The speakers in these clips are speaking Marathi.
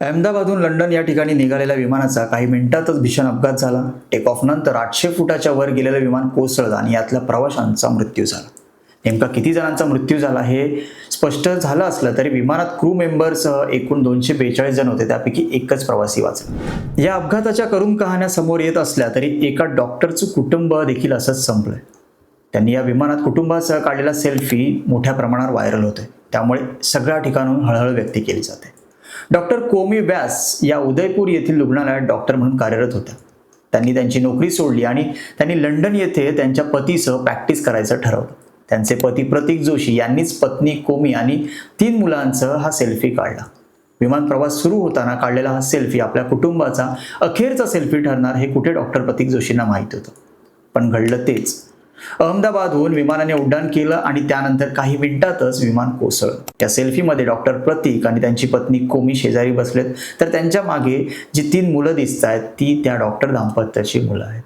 अहमदाबादहून लंडन या ठिकाणी निघालेल्या विमानाचा काही मिनिटातच भीषण अपघात झाला. टेक ऑफ नंतर आठशे फुटाच्या वर गेलेलं विमान कोसळलं आणि यातल्या प्रवाशांचा मृत्यू झाला. नेमका किती जणांचा मृत्यू झाला हे स्पष्ट झालं असलं तरी विमानात क्रू मेंबरसह एकूण दोनशे बेचाळीस जण होते. त्यापैकी एकच प्रवासी वाचला. या अपघाताच्या करून कहाण्या समोर येत असल्या तरी एका डॉक्टरचं कुटुंब देखील असंच संपलंय. त्यांनी या विमानात कुटुंबासह काढलेला सेल्फी मोठ्या प्रमाणावर व्हायरल होते त्यामुळे सगळ्या ठिकाणून हळहळ व्यक्त केली जाते. डॉक्टर कोमी व्यास या उदयपूर येथील रुग्णालयात डॉक्टर म्हणून कार्यरत होत्या. त्यांनी त्यांची नोकरी सोडली आणि त्यांनी लंडन येथे त्यांच्या पतीसह प्रॅक्टिस करायचं ठरवलं. त्यांचे पती प्रतीक जोशी यांनीच पत्नी कोमी आणि तीन मुलांसह हा सेल्फी काढला. विमान प्रवास सुरू होताना काढलेला हा सेल्फी आपल्या कुटुंबाचा अखेरचा सेल्फी ठरणार हे कुठे डॉक्टर प्रतीक जोशींना माहीत होतं. पण घडलं तेच. अहमदाबादहून विमानाने उड्डाण केलं आणि त्यानंतर काही मिनिटातच विमान कोसळलं. त्या सेल्फीमध्ये डॉक्टर प्रतीक आणि त्यांची पत्नी कोमी शेजारी बसलेत. तर त्यांच्या मागे जी तीन मुलं दिसत आहेत ती त्या डॉक्टर दाम्पत्याची मुलं आहेत.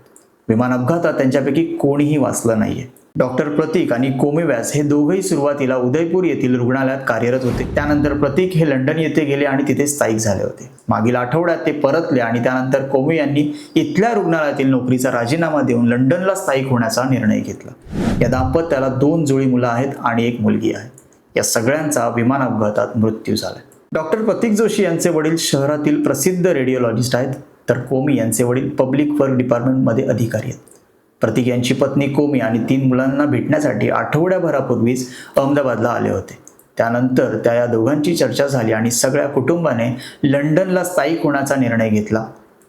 विमान अपघातात त्यांच्यापैकी कोणीही वाचलं नाहीये. डॉक्टर प्रतीक आणि कोमेव्यास हे दोघंही सुरुवातीला उदयपूर येथील रुग्णालयात कार्यरत होते. त्यानंतर प्रतीक हे लंडन येथे गेले आणि तिथे स्थायिक झाले होते. मागील आठवड्यात ते परतले आणि त्यानंतर कोमी यांनी इथल्या रुग्णालयातील नोकरीचा राजीनामा देऊन लंडनला स्थायिक होण्याचा निर्णय घेतला. या दाम्पत्याला दोन जुळी मुलं आहेत आणि एक मुलगी आहे. या सगळ्यांचा विमान अपघातात मृत्यू झाला. डॉक्टर प्रतीक जोशी यांचे वडील शहरातील प्रसिद्ध रेडिओलॉजिस्ट आहेत. तर कोमी यांचे वडील पब्लिक वर्क डिपार्टमेंटमध्ये अधिकारी आहेत. प्रतीक यांची पत्नी कोमी आणि तीन मुलांना भेटण्यासाठी आठवड्याभरापूर्वीच अहमदाबादला आले होते. त्यानंतर त्या या दोघांची चर्चा झाली आणि सगळ्या कुटुंबाने लंडनला स्थायिक होण्याचा निर्णय घेतला.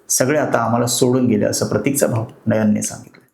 सगळे आता आम्हाला सोडून गेले असं प्रतीकचा भाऊ नयनने सांगितलं.